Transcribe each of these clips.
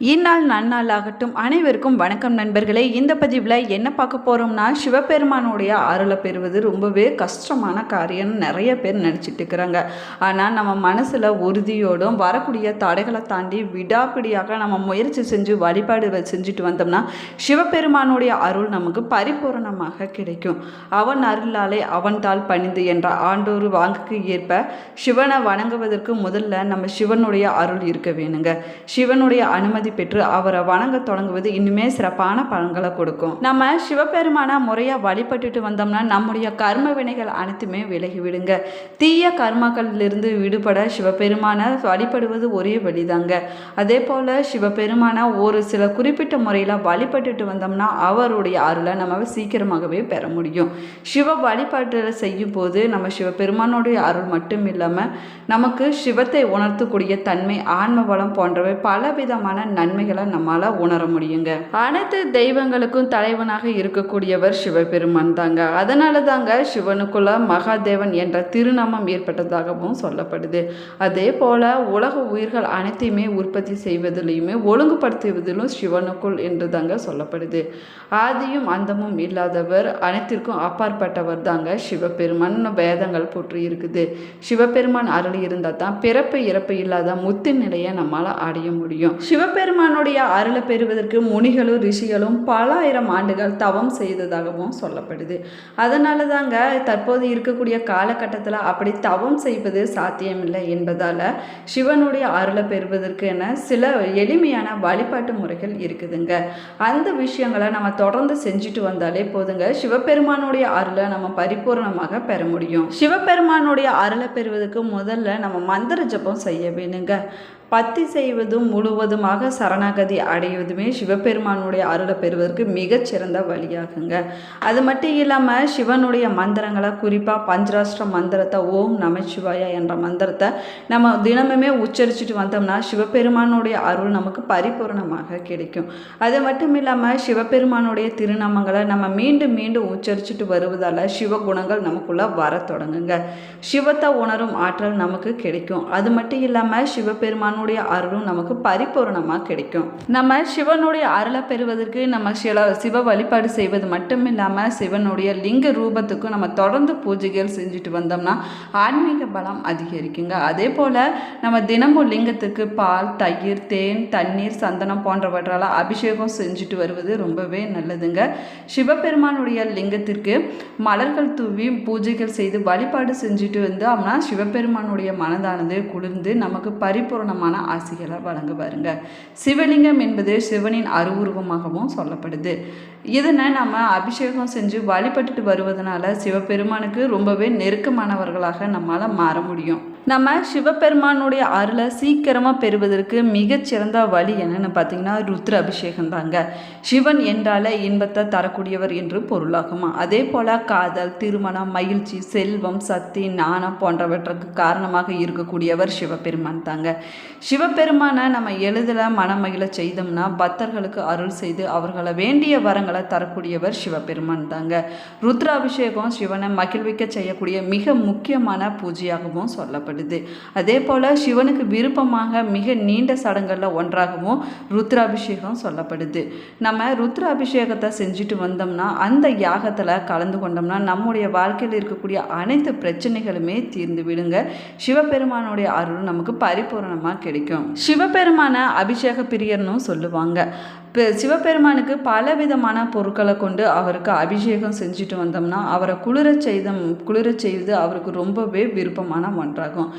இந்நாள் நன்னாள் ஆகட்டும் அனைவருக்கும் வணக்கம் நண்பர்களே. இந்த பதிவில் என்ன பார்க்க போகிறோம்னா சிவபெருமானுடைய அருளை பெறுவது ரொம்பவே கஷ்டமான காரியம்னு நிறைய பேர் நினச்சிட்டு இருக்கிறாங்க. ஆனால் நம்ம மனசில் உறுதியோடும் வரக்கூடிய தடைகளை தாண்டி விடாப்பிடியாக நம்ம முயற்சி செஞ்சு வழிபாடு செஞ்சுட்டு வந்தோம்னா சிவபெருமானுடைய அருள் நமக்கு பரிபூரணமாக கிடைக்கும். அவன் அருளாலே அவன் தாள் பணிந்து என்ற ஆண்டோரு வாங்குக்கு ஏற்ப சிவனை வணங்குவதற்கு முதல்ல நம்ம சிவனுடைய அருள் இருக்க வேணுங்க. சிவனுடைய அனுமதி பெற்று அவரை வணங்க தொடங்குவது இன்னுமே சிறப்பான பலன்களை கொடுக்கும். நம்ம சிவபெருமானை முறையாக வழிபட்டுட்டு வந்தோம்னா நம்முடைய கர்ம வினைகள் அனைத்துமே விலகி விடுங்க தீய கர்மக்களிலிருந்து விடுபட சிவபெருமான வழிபடுவது ஒரே வழிதாங்க. அதே போல் சிவபெருமானை ஒரு சில குறிப்பிட்ட முறையில் வழிபட்டுட்டு வந்தோம்னா அவருடைய அருளை நம்ம சீக்கிரமாகவே பெற முடியும். சிவ வழிபாட்டு செய்யும் போது நம்ம சிவபெருமானுடைய அருள் மட்டும் இல்லாமல் நமக்கு சிவத்தை உணர்த்தக்கூடிய தன்மை ஆன்ம வளம் போன்றவை பலவிதமான நன்மைகளை நம்மளால் உணர முடியுங்க. அனைத்து தெய்வங்களுக்கும் தலைவனாக இருக்கக்கூடியவர் சிவபெருமான் தாங்க. அதனால தாங்க சிவனுக்குள்ள மகாதேவன் என்ற திருநாமம் ஏற்பட்டதாகவும் சொல்லப்படுது. அதே போல உலக உயிர்கள் அனைத்தையுமே உற்பத்தி செய்வதிலையுமே ஒழுங்குபடுத்துவதிலும் சிவனுக்குள் என்று தாங்க சொல்லப்படுது. ஆதியும் அந்தமும் இல்லாதவர் அனைத்திற்கும் அப்பாற்பட்டவர் தாங்க சிவபெருமான். வேதங்கள் போற்றி இருக்குது. சிவபெருமான் அருள் இருந்தால் தான் பிறப்பு இறப்பு இல்லாத முத்து நிலையை நம்மால் அடைய முடியும். சிவபெருமானுடைய அருளை பெறுவதற்கு முனிகளும் ரிஷிகளும் பல ஆயிரம் ஆண்டுகள் தவம் செய்ததாகவும் சொல்லப்படுது. அதனால தாங்க தற்போது இருக்கக்கூடிய காலகட்டத்தில் அப்படி தவம் செய்வது சாத்தியமில்லை என்பதால் சிவனுடைய அருளை பெறுவதற்கு என சில எளிமையான வழிபாட்டு முறைகள் இருக்குதுங்க. அந்த விஷயங்களை நம்ம தொடர்ந்து செஞ்சுட்டு வந்தாலே போதுங்க. சிவபெருமானுடைய அருளை நம்ம பரிபூர்ணமாக பெற முடியும். சிவபெருமானுடைய அருளை பெறுவதற்கு முதல்ல நம்ம மந்திர ஜபம் செய்ய வேணுங்க. பத்தி செய்வதும் முழுவதுமாக சரணாகதி அடைவதுமே சிவபெருமானுடைய அருளை பெறுவதற்கு மிகச்சிறந்த வழியாகுங்க. அது மட்டும் இல்லாமல் சிவனுடைய மந்திரங்களை குறிப்பாக பஞ்சராஷ்டிர மந்திரத்தை ஓம் நமச்சிவாய என்ற மந்திரத்தை நம்ம தினமுமே உச்சரிச்சுட்டு வந்தோம்னா சிவபெருமானுடைய அருள் நமக்கு பரிபூரணமாக கிடைக்கும். அது மட்டும் இல்லாமல் சிவபெருமானுடைய திருநாமங்களை நம்ம மீண்டும் மீண்டும் உச்சரிச்சுட்டு வருவதால் சிவகுணங்கள் நமக்குள்ளே வர தொடங்குங்க. சிவத்தை உணரும் ஆற்றல் நமக்கு கிடைக்கும். அது மட்டும் இல்லாமல் சிவனுடைய அருளும் நமக்கு பரிபூரணமாக கிடைக்கும். நம்ம சிவனுடைய அருளை பெறுவதற்கு நம்ம சில சிவ வழிபாடு செய்வது மட்டும் இல்லாமல் சிவனுடைய லிங்க ரூபத்துக்கும் நம்ம தொடர்ந்து பூஜைகள் செஞ்சுட்டு வந்தோம்னா ஆன்மீக பலம் அதிகரிக்குங்க. அதே போல் நம்ம தினமும் லிங்கத்துக்கு பால் தயிர் தேன் தண்ணீர் சந்தனம் போன்றவற்றால் அபிஷேகம் செஞ்சுட்டு வருவது ரொம்பவே நல்லதுங்க. சிவபெருமானுடைய லிங்கத்திற்கு மலர்கள் தூவி பூஜைகள் செய்து வழிபாடு செஞ்சுட்டு வந்தோம்னா சிவபெருமானுடைய மனதானது குளிர்ந்து நமக்கு பரிபூரணமான ஆசைகளை வழங்குவாருங்க சிவலிங்கம் என்பது சிவனின் அருவுருவமாகவும் சொல்லப்படுது. இதனை நம்ம அபிஷேகம் செஞ்சு வழிபட்டுட்டு வருவதனால சிவபெருமானுக்கு ரொம்பவே நெருக்கமானவர்களாக நம்மளால் மாற முடியும். நம்ம சிவபெருமானுடைய அருளை சீக்கிரமாக பெறுவதற்கு மிகச்சிறந்த வழி என்னென்னு பார்த்தீங்கன்னா ருத்ர அபிஷேகம் தாங்க. சிவன் என்றாலே இன்பத்தை தரக்கூடியவர் என்று பொருளாகுமா? அதே போல் காதல் திருமணம் மகிழ்ச்சி செல்வம் சக்தி ஞானம் போன்றவற்றுக்கு காரணமாக இருக்கக்கூடியவர் சிவபெருமான் தாங்க. சிவபெருமானை நம்ம எளிதில் மனமகிழ செய்தோம்னா பக்தர்களுக்கு அருள் செய்து அவர்களை வேண்டிய வரங்களை தரக்கூடியவர் சிவபெருமான் தாங்க. ருத்ராபிஷேகம் சிவனை மகிழ்விக்க செய்யக்கூடிய மிக முக்கியமான பூஜையாகவும் சொல்லப்படுது. அதே போல் சிவனுக்கு விருப்பமாக மிக நீண்ட சடங்குகளில் ஒன்றாகவும் ருத்ராபிஷேகம் சொல்லப்படுது. நம்ம ருத்ராபிஷேகத்தை செஞ்சுட்டு வந்தோம்னா அந்த யாகத்தில் கலந்து கொண்டோம்னா நம்முடைய வாழ்க்கையில் இருக்கக்கூடிய அனைத்து பிரச்சனைகளுமே தீர்ந்து விடுங்க. சிவபெருமானுடைய அருள் நமக்கு பரிபூரணமாக கிடைக்கும். சிவபெருமான அபிஷேக பிரியர்னும் சொல்லுவாங்க. இப்போ சிவபெருமானுக்கு பலவிதமான பொருட்களை கொண்டு அவருக்கு அபிஷேகம் செஞ்சுட்டு வந்தோம்னா அவரை குளிரச் செய்தம் குளிரச் செய்து அவருக்கு ரொம்பவே விருப்பமான ஒன்றாகும்.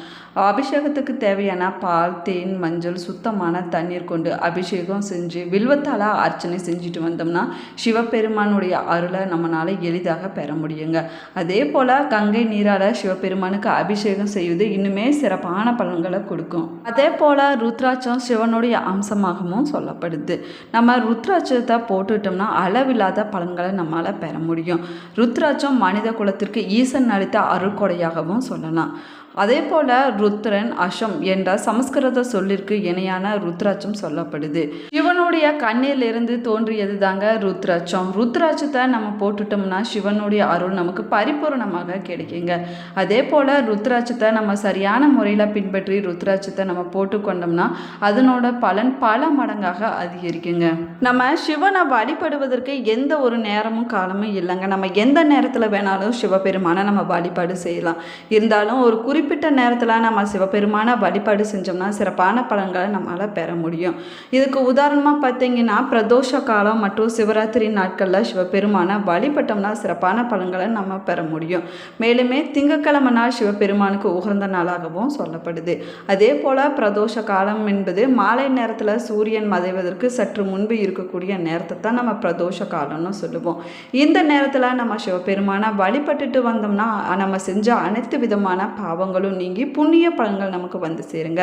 அபிஷேகத்துக்கு தேவையான பால் தேன் மஞ்சள் சுத்தமான தண்ணீர் கொண்டு அபிஷேகம் செஞ்சு வில்வத்தால அர்ச்சனை செஞ்சுட்டு வந்தோம்னா சிவபெருமானுடைய அருளை நம்மளால் எளிதாக பெற முடியுங்க. அதே போல் கங்கை நீரால் சிவபெருமானுக்கு அபிஷேகம் செய்வது இன்னுமே சிறப்பான பலன்களை கொடுக்கும். அதே போல் ருத்ராட்சம் சிவனுடைய அம்சமாகவும் சொல்லப்படுது. நம்ம நம்ம ருத்ராட்சத்தை போட்டுட்டோம்னா அளவில்லாத பலன்களை நம்மளால் பெற முடியும். ருத்ராட்சம் மனித குலத்திற்கு ஈசன் அளித்த அருள்கொடையாகவும் சொல்லலாம். அதே போல் ருத்ரன் அஷம் என்ற சமஸ்கிருத சொல்லிற்கு இணையான ருத்ராட்சம் சொல்லப்படுது. சிவனுடைய கண்ணிலிருந்து தோன்றியது தாங்க ருத்ராட்சம். ருத்ராட்சத்தை நம்ம போட்டுட்டோம்னா சிவனுடைய அருள் நமக்கு பரிபூரணமாக கிடைக்குங்க. அதே போல் ருத்ராட்சத்தை நம்ம சரியான முறையில் பின்பற்றி ருத்ராட்சத்தை நம்ம போட்டுக்கொண்டோம்னா அதனோட பலன் பல மடங்காக அதிகரிக்குங்க. நம்ம சிவனை வழிபடுவதற்கு எந்த ஒரு நேரமும் காலமும் இல்லைங்க. நம்ம எந்த நேரத்தில் வேணாலும் சிவபெருமானை நம்ம வழிபாடு செய்யலாம். இருந்தாலும் ஒரு குறிப்பிட்ட குறிப்பிட்ட நேரத்தில் நம்ம சிவபெருமானை வழிபாடு செஞ்சோம்னா சிறப்பான பலன்களை நம்மளால் பெற முடியும். இதுக்கு உதாரணமாக பார்த்தீங்கன்னா பிரதோஷ காலம் மற்றும் சிவராத்திரி நாட்களில் சிவபெருமானை வழிபட்டோம்னா சிறப்பான பலன்களை நம்ம பெற முடியும். மேலுமே திங்கக்கிழமை நாள் சிவபெருமானுக்கு உகந்த நாளாகவும் சொல்லப்படுது. அதே போல் பிரதோஷ காலம் என்பது மாலை நேரத்தில் சூரியன் மறைவதற்கு சற்று முன்பு இருக்கக்கூடிய நேரத்தை தான் நம்ம பிரதோஷ காலம்னு சொல்லுவோம். இந்த நேரத்தில் நம்ம சிவபெருமானை வழிபட்டுட்டு வந்தோம்னா நம்ம செஞ்ச அனைத்து விதமான பாவங்கள் பாவங்களும் நீங்கி புண்ணிய பலன்கள் நமக்கு வந்து சேருங்க.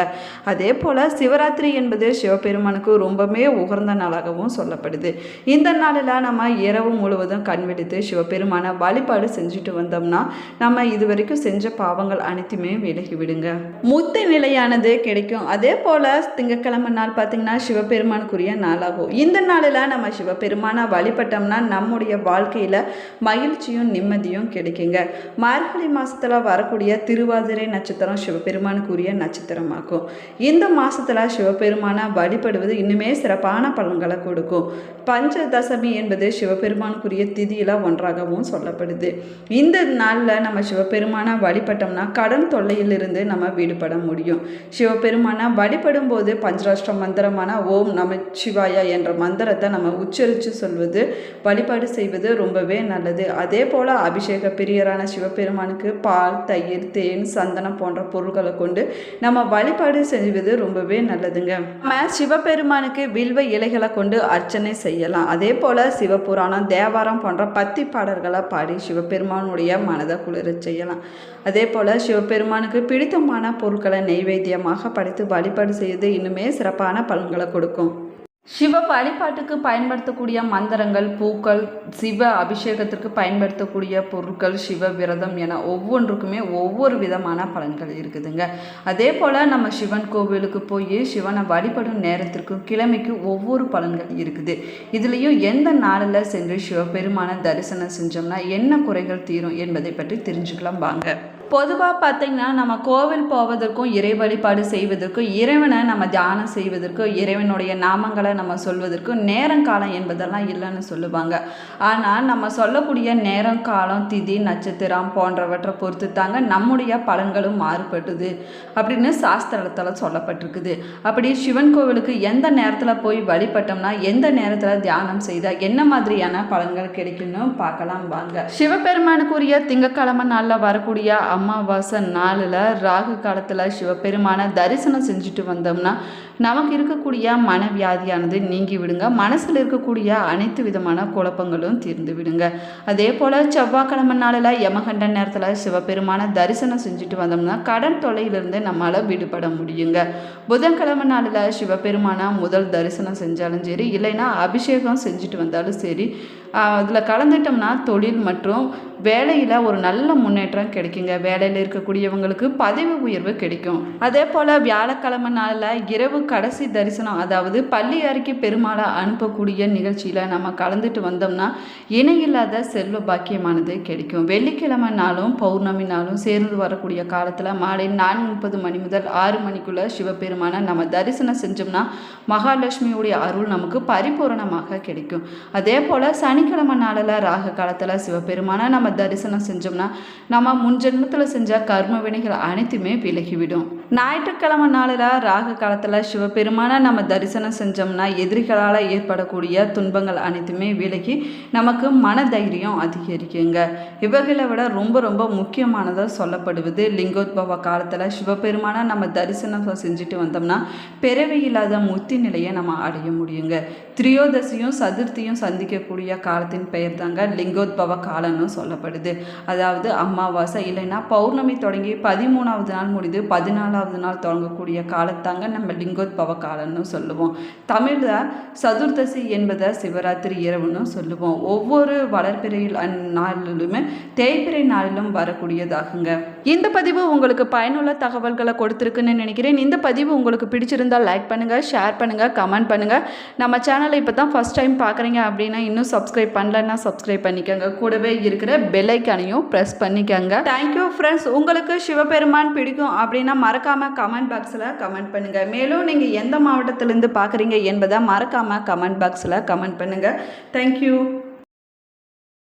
அதே போல் சிவராத்திரி என்பது சிவபெருமானுக்கு ரொம்பவே உகர்ந்த நாளாகவும் சொல்லப்படுது. இந்த நாளில் நம்ம இரவு முழுவதும் கண் விடுத்து சிவபெருமானை வழிபாடு செஞ்சுட்டு வந்தோம்னா நம்ம இது வரைக்கும் செஞ்ச பாவங்கள் அனைத்துமே விலகி விடுங்க. முத்து நிலையானது கிடைக்கும். அதே போல் திங்கக்கிழமை நாள் பார்த்திங்கன்னா சிவபெருமானுக்குரிய நாளாகும். இந்த நாளில் நம்ம சிவபெருமானை வழிபட்டோம்னா நம்முடைய வாழ்க்கையில் மகிழ்ச்சியும் நிம்மதியும் கிடைக்குங்க. மார்கழி மாதத்தில் வரக்கூடிய திருவாதிரை நட்சத்திரம் சிவபெருமானுக்குரிய நட்சத்திரமாகும். இந்த மாதத்தில் சிவபெருமானை வழிபடுவது இன்னுமே சிறப்பான பலன்களை கொடுக்கும். பஞ்சதசமி என்பது சிவபெருமானுக்குரிய திதியில் ஒன்றாகவும் சொல்லப்படுது. இந்த நாளில் நம்ம சிவபெருமானை வழிபட்டோம்னா கடன் தொல்லையிலிருந்து நம்ம விடுபட முடியும். சிவபெருமானை வழிபடும் போது பஞ்சராஷ்டிர மந்திரமான ஓம் நம சிவாயா என்ற மந்திரத்தை நம்ம உச்சரித்து சொல்வது வழிபாடு செய்வது ரொம்பவே நல்லது. அதே போல் அபிஷேக பிரியரான சிவபெருமானுக்கு பால் தயிர் தேன் சந்தனம் போன்ற பொருட்களை கொண்டு நம்ம வழிபாடு செய்வது ரொம்பவே நல்லதுங்க. நம்ம சிவபெருமானுக்கு வில்வ இலைகளை கொண்டு அர்ச்சனை செய்யலாம். அதே போல் சிவபுராணம் தேவாரம் போன்ற பத்தி பாடல்களை பாடி சிவபெருமானுடைய மனதை குளிர செய்யலாம். அதே போல் சிவபெருமானுக்கு பிடித்தமான பொருட்களை நெய்வேத்தியமாக படைத்து வழிபாடு செய்வது இன்னுமே சிறப்பான பலன்களை கொடுக்கும். சிவ வழிபாட்டுக்கு பயன்படுத்தக்கூடிய மந்திரங்கள் பூக்கள் சிவ அபிஷேகத்திற்கு பயன்படுத்தக்கூடிய பொருட்கள் சிவ விரதம் என ஒவ்வொன்றுக்குமே ஒவ்வொரு விதமான பலன்கள் இருக்குதுங்க. அதே போல் நம்ம சிவன் கோவிலுக்கு போய் சிவனை வழிபடும் நேரத்திற்கும் கிழமைக்கு ஒவ்வொரு பலன்கள் இருக்குது. இதுலேயும் எந்த நாளில் சென்று சிவபெருமான தரிசனம் செஞ்சோம்னா என்ன குறைகள் தீரும் என்பதை பற்றி தெரிஞ்சுக்கலாம் வாங்க. பொதுவாக பார்த்திங்கன்னா நம்ம கோவில் போவதற்கும் இறை வழிபாடு செய்வதற்கும் இறைவனை நம்ம தியானம் செய்வதற்கும் இறைவனுடைய நாமங்களை நம்ம சொல்வதற்கும் நேரம் காலம் என்பதெல்லாம் இல்லைன்னு சொல்லுவாங்க. ஆனால் நம்ம சொல்லக்கூடிய நேரம் காலம் திதி நட்சத்திரம் போன்றவற்றை பொறுத்து தாங்க நம்முடைய பலன்களும் மாறுபட்டுது அப்படின்னு சாஸ்திரத்தில் சொல்லப்பட்டிருக்குது. அப்படி சிவன் கோவிலுக்கு எந்த நேரத்தில் போய் வழிபட்டோம்னா எந்த நேரத்தில் தியானம் செய்தால் என்ன மாதிரியான பலன்கள் கிடைக்கும்னு பார்க்கலாம் வாங்க. சிவபெருமானுக்குரிய திங்கக்கிழமை நாளில் வரக்கூடிய அமாவாசை நாளில் ராகு காலத்தில் சிவபெருமானை தரிசனம் செஞ்சுட்டு வந்தோம்னா நமக்கு இருக்கக்கூடிய மனவியாதியானது நீங்கி விடுங்க. மனசில் இருக்கக்கூடிய அனைத்து விதமான குழப்பங்களும் தீர்ந்து விடுங்க. அதே போல் செவ்வாய்க்கிழமை நாளில் யமகண்ட நேரத்தில் சிவபெருமான தரிசனம் செஞ்சுட்டு வந்தோம்னா கடன் தொலையிலிருந்து நம்மளால் விடுபட முடியுங்க. புதன்கிழமை நாளில் சிவபெருமான முதல் தரிசனம் செஞ்சாலும் சரி இல்லைன்னா அபிஷேகம் செஞ்சுட்டு வந்தாலும் சரி அதில் கலந்துட்டோம்னா தொழில் மற்றும் வேலையில் ஒரு நல்ல முன்னேற்றம் கிடைக்குங்க. வேலையில் இருக்கக்கூடியவங்களுக்கு பதவி உயர்வு கிடைக்கும். அதே போல் வியாழக்கிழமை நாளில் இரவு கடைசி தரிசனம் அதாவது பள்ளி அறிக்கை பெருமாளை அனுப்பக்கூடிய நிகழ்ச்சியில் நம்ம கலந்துட்டு வந்தோம்னா இணையில்லாத செல்வ பாக்கியமானது கிடைக்கும். வெள்ளிக்கிழமை நாளும் பௌர்ணமி நாளும் சேர்ந்து வரக்கூடிய காலத்தில் மாலை நான்கு முப்பது மணி முதல் ஆறு மணிக்குள்ளே சிவபெருமானை நம்ம தரிசனம் செஞ்சோம்னா மகாலட்சுமியுடைய அருள் நமக்கு பரிபூரணமாக கிடைக்கும். அதே போல் சனி சனிக்கிழமை நாளில் ராகு காலத்தில் சிவபெருமானை நம்ம தரிசனம் செஞ்சோம்னா நம்ம முன் ஜென்மத்தில் செஞ்ச கர்ம வினைகள் அனைத்துமே விலகிவிடும். ஞாயிற்றுக்கிழமை நாளில் ராகு காலத்தில் சிவபெருமானை நம்ம தரிசனம் செஞ்சோம்னா எதிரிகளால் ஏற்படக்கூடிய துன்பங்கள் அனைத்துமே விலகி நமக்கு மன தைரியம் அதிகரிக்குங்க. இவர்களை விட ரொம்ப ரொம்ப முக்கியமானதாக சொல்லப்படுவது லிங்கோத்பவ காலத்தில் சிவபெருமானை நம்ம தரிசனம் செஞ்சுட்டு வந்தோம்னா பிறவி இல்லாத முத்தி நிலையை நம்ம அடைய முடியுங்க. திரியோதசியும் சதுர்த்தியும் சந்திக்கக்கூடிய காலத்தின் பெயர் தாங்க லிங்கோத்பவ காலம்னு சொல்லப்படுது. அதாவது அமாவாசை இல்லைன்னா பௌர்ணமி தொடங்கி பதிமூணாவது நாள் முடிந்து பதினாலாவது நாள் தொடங்கக்கூடிய காலத்தாங்க நம்ம லிங்கோத்பவ காலம்னு சொல்லுவோம். தமிழில் சதுர்தசி என்பதை சிவராத்திரி இரவுன்னு சொல்லுவோம். ஒவ்வொரு வளர்பிறையில் அந் நாளிலுமே தேய்பிறை நாளிலும் வரக்கூடியதாகுங்க. இந்த பதிவு உங்களுக்கு பயனுள்ள தகவல்களை கொடுத்துருக்குன்னு நினைக்கிறேன். இந்த பதிவு உங்களுக்கு பிடிச்சிருந்தால் லைக் பண்ணுங்கள் ஷேர் பண்ணுங்கள் கமெண்ட் பண்ணுங்கள் நம்ம சேனலை இப்போ தான் ஃபஸ்ட் டைம் பார்க்குறீங்க அப்படின்னா இன்னும் சப்ஸ்கிரைப் பண்ணலன்னா சப்ஸ்கிரைப் பண்ணிக்கோங்க. கூடவே இருக்கிற பெல்லைக்கானையும் ப்ரெஸ் பண்ணிக்கோங்க. தேங்க்யூ ஃப்ரெண்ட்ஸ் உங்களுக்கு சிவபெருமான் பிடிக்கும் அப்படின்னா மறக்காமல் கமெண்ட் பாக்ஸில் கமெண்ட் பண்ணுங்கள் மேலும் நீங்கள் எந்த மாவட்டத்திலேருந்து பார்க்குறீங்க என்பதை மறக்காமல் கமெண்ட் பாக்ஸில் கமெண்ட் பண்ணுங்கள் தேங்க்யூ